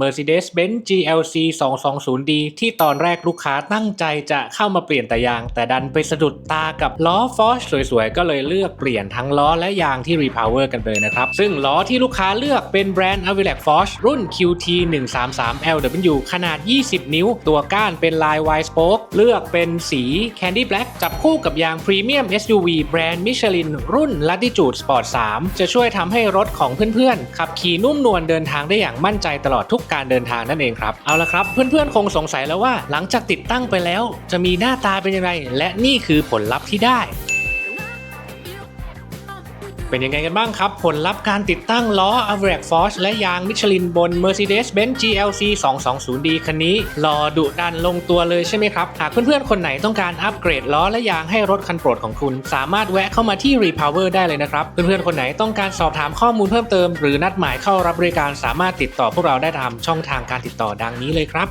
Mercedes-Benz GLC 220D ที่ตอนแรกลูกค้าตั้งใจจะเข้ามาเปลี่ยนแต่ยาง แต่ดันไปสะดุดตากับล้อ Forge สวยๆ ก็เลยเลือกเปลี่ยนทั้งล้อและยางที่ Repower กันเลยนะครับ ซึ่งล้อที่ลูกค้าเลือกเป็นแบรนด์ a v i l a c Forge รุ่น QT 133 LW ขนาด 20 นิ้ว ตัวก้านเป็นลาย Wide Spoke เลือกเป็นสี Candy Black จับคู่กับยาง Premium SUV แบรนด์ Michelin รุ่น Latitude Sport 3 จะช่วยทำให้รถของเพื่อนๆ ขับขี่นุ่มนวลเดินทางได้อย่างมั่นใจตลอดทุกการเดินทางนั่นเองครับ เอาละครับ เพื่อนๆคงสงสัยแล้วว่าหลังจากติดตั้งไปแล้ว จะมีหน้าตาเป็นยังไงและนี่คือผลลัพธ์ที่ได้ เป็นยังไงกันบ้างครับ ผลลัพธ์การติดตั้งล้อ a v r a c Force และยาง Michelin บน Mercedes-Benz GLC 220D คันนี้รอดุดันลงตัวเลยใช่ไหมครับ หากเพื่อนๆ คนไหนต้องการอัปเกรดล้อและยางให้รถคันโปรดของคุณ สามารถแวะเข้ามาที่ Repower ได้เลยนะครับ เพื่อนๆ คนไหนต้องการสอบถามข้อมูลเพิ่มเติม หรือนัดหมายเข้ารับบริการสามารถติดต่อพวกเราได้ตามช่องทางการติดต่อดังนี้เลยครับ